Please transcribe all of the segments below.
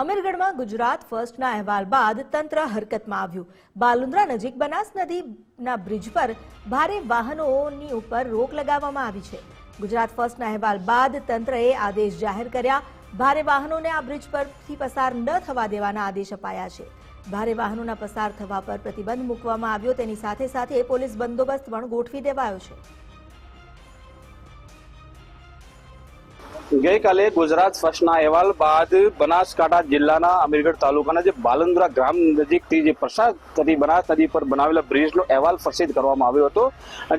અમીરગઢમાં ગુજરાત ફર્સ્ટના અહેવાલ બાદ તંત્ર હરકતમાં આવ્યું. બાલુંદ્રા નજીક બનાસ નદીના બ્રિજ પર ભારે વાહનોની ઉપર રોક લગાવવામાં આવી છે. ગુજરાત ફર્સ્ટના અહેવાલ બાદ તંત્રએ આદેશ જાહેર કર્યા. ભારે વાહનોને આ બ્રિજ પરથી પસાર ન થવા દેવાના આદેશ અપાયા છે. ભારે વાહનોના પસાર થવા પર પ્રતિબંધ મૂકવામાં આવ્યો. તેની સાથે સાથે પોલીસ બંદોબસ્ત પણ ગોઠવી દેવાયો છે. ગઈકાલે ગુજરાત ફર્સ્ટના અહેવાલ બાદ બનાસકાંઠા જિલ્લાના અમીરગઢ તાલુકાના જે બાલંદ્રા ગ્રામ નજીકથી જે પ્રસાદ થતી બનાસ નદી પર બનાવેલા બ્રિજનો અહેવાલ પ્રસિદ્ધ કરવામાં આવ્યો હતો.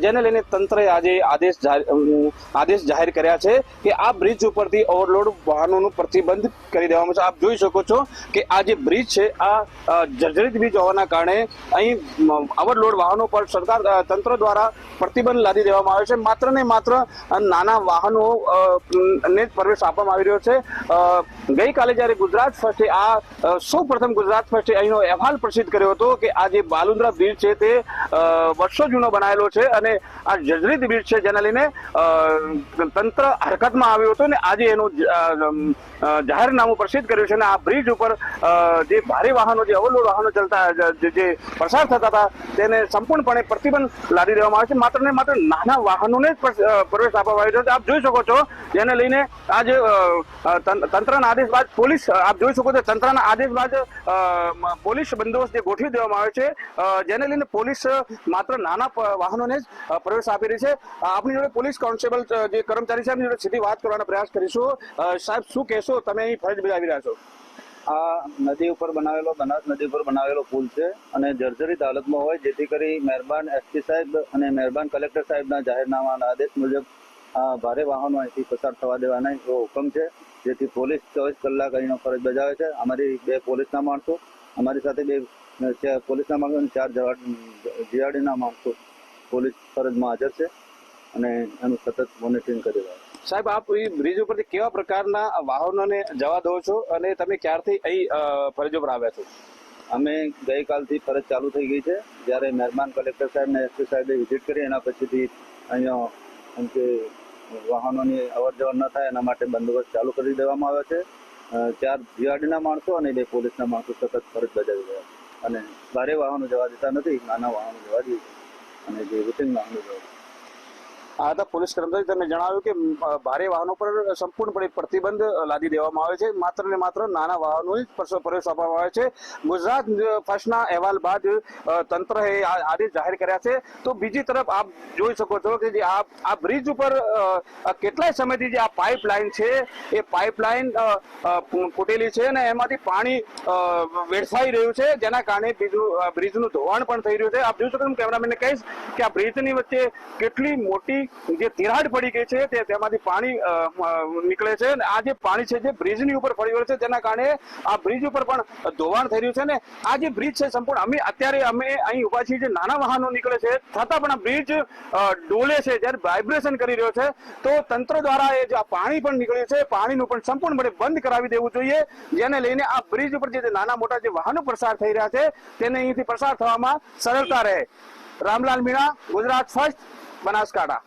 જેને લઈને તંત્રએ આજે આદેશ આદેશ જાહેર કર્યા છે કે આ બ્રિજ ઉપરથી ઓવરલોડ વાહનોનું પ્રતિબંધ કરી દેવામાં છે આપ જોઈ શકો છો કે આ જે બ્રિજ છે, આ જર્જરિત બ્રિજ હોવાના કારણે અહીં ઓવરલોડ વાહનો પર સરકાર તંત્ર દ્વારા પ્રતિબંધ લાદી દેવામાં આવ્યો છે. માત્ર ને માત્ર નાના વાહનો અ, ને જ પ્રવેશ આપવામાં આવી રહ્યો છે. ગઈકાલે જ્યારે ગુજરાત ફર્સ્ટે આ સૌ પ્રથમ ગુજરાત ફર્સ્ટે અહીંનો અહેવાલ પ્રસિદ્ધ કર્યો હતો કે આ જે બાલુંદ્રા બ્રિજ છે તે વર્ષો જૂનો બનાવેલો છે અને આ જજરીત બ્રિજ છે જેના લઈને તંત્ર હરકતમાં આવ્યું હતું અને આજે એનું જાહેરનામું પ્રસિદ્ધ કર્યું છે અને આ બ્રિજ ઉપર જે ભારે વાહનો જે અવલોડ વાહનો ચાલતા જે પસાર થતા હતા તેને સંપૂર્ણપણે પ્રતિબંધ લાદી દેવામાં આવે છે. માત્ર ને માત્ર નાના વાહનોને જ પ્રવેશ આપવામાં આવ્યો છે. આપ જોઈ શકો છો જેને લઈને આજે તંત્રના આદેશ બાદ પોલીસ આપ જોઈ શકો છો, તંત્રના આદેશ બાદ પોલીસ બંદોબસ્ત જે ગોઠવી દેવામાં આવ્યો છે જેને લઈને પોલીસ માત્ર નાના વાહનોને જ પ્રવેશ આપી રહી છે. આપની જોડે પોલીસ કોન્સ્ટેબલ જે કર્મચારી છે એમની જોડે સીધી વાત કરવાનો પ્રયાસ કરીશું. સાહેબ, શું કહેશો? તમે અહીં ફરજ બજાવી રહ્યા છો. આ નદી ઉપર બનાવેલો, બનાસ નદી ઉપર બનાવેલો પુલ છે અને જર્જરિત હાલતમાં હોય, જેથી કરી મહેરબાન એસપી સાહેબ અને મહેરબાન કલેક્ટર સાહેબના જાહેરનામાના આદેશ મુજબ આ ભારે વાહનો અહીંથી પસાર થવા દેવાના એવો હુકમ છે જેથી પોલીસ ચોવીસ કલાક અહીંનો ફરજ બજાવે છે. અમારી બે પોલીસના માણસો અમારી સાથે બે ચાર પોલીસના માણસો અને ચાર જીઆરડીના માણસો પોલીસ ફરજમાં હાજર છે અને એનું સતત મોનિટરિંગ કરી રહ્યા છે. સાહેબ આપ એ બ્રિજ ઉપરથી કેવા પ્રકારના વાહનોને જવા દો છો અને તમે ક્યારથી અહીં ફરજ ફરજો પર આવ્યા છો? અમે ગઈકાલથી ફરજ ચાલુ થઈ ગઈ છે. જ્યારે મહેરબાન કલેક્ટર સાહેબ ને એસપી સાહેબે વિઝિટ કરી એના પછીથી અહીંયા એમ કે વાહનોની અવર જવર ન થાય, એના માટે બંદોબસ્ત ચાલુ કરી દેવામાં આવ્યો છે. ચાર જીઆરડીના માણસો અને બે પોલીસના માણસો સતત ફરજ બજાવી રહ્યા અને ભારે વાહનો જવા દેતા નથી, નાના વાહનો જવા દે અને જે રૂટીન વાહનો જવા. આ હતા પોલીસ કર્મચારી. તેમણે જણાવ્યું કે ભારે વાહનો પર સંપૂર્ણપણે પ્રતિબંધ લાદી દેવામાં આવે છે. માત્ર ને માત્ર નાના વાહનો જ પર- પ્રવેશ આપવામાં આવે છે. ગુજરાત ફર્સ્ટના અહેવાલ બાદ તંત્ર આ, આદેશ જાહેર કર્યા છે. તો બીજી તરફ આપ જોઈ શકો છો કે જે આ આ બ્રિજ ઉપર કેટલાય સમયથી જે આ પાઇપલાઇન છે, એ પાઇપલાઇન ફૂટેલી છે અને એમાંથી પાણી વેડફાઈ રહ્યું છે. જેના કારણે બીજું બ્રિજનું ધોવાણ પણ થઈ રહ્યું છે. આપ જોઈ શકો કેમેરામેનને કહીશ કે આ બ્રિજની વચ્ચે કેટલી મોટી જે તિરાડ પડી ગઈ છે તે તેમાંથી પાણી નીકળે છે અને આ જે પાણી છે જે બ્રિજની ઉપર પડી રહ્યું છે, તેના કારણે આ બ્રિજ ઉપર પણ ધોવાણ થઈ રહ્યું છે ને આ જે બ્રિજ છે સંપૂર્ણ, અમે અત્યારે અમે અહીં ઊભા છીએ જે નાના વાહનો નીકળે છે, છતાં પણ આ બ્રિજ ડોલે છે, જ્યારે વાઇબ્રેશન કરી રહ્યો છે, તો તંત્ર દ્વારા એ જે પાણી પણ નીકળ્યું છે, પાણીનું પણ સંપૂર્ણપણે બંધ કરાવી દેવું જોઈએ, જેને લઈને આ બ્રિજ ઉપર જે નાના મોટા જે વાહનો પસાર થઈ રહ્યા છે, તેને અહીંથી પસાર થવામાં સરળતા રહે. રામલાલ મીણા, ગુજરાત ફર્સ્ટ બનાસકાંઠા.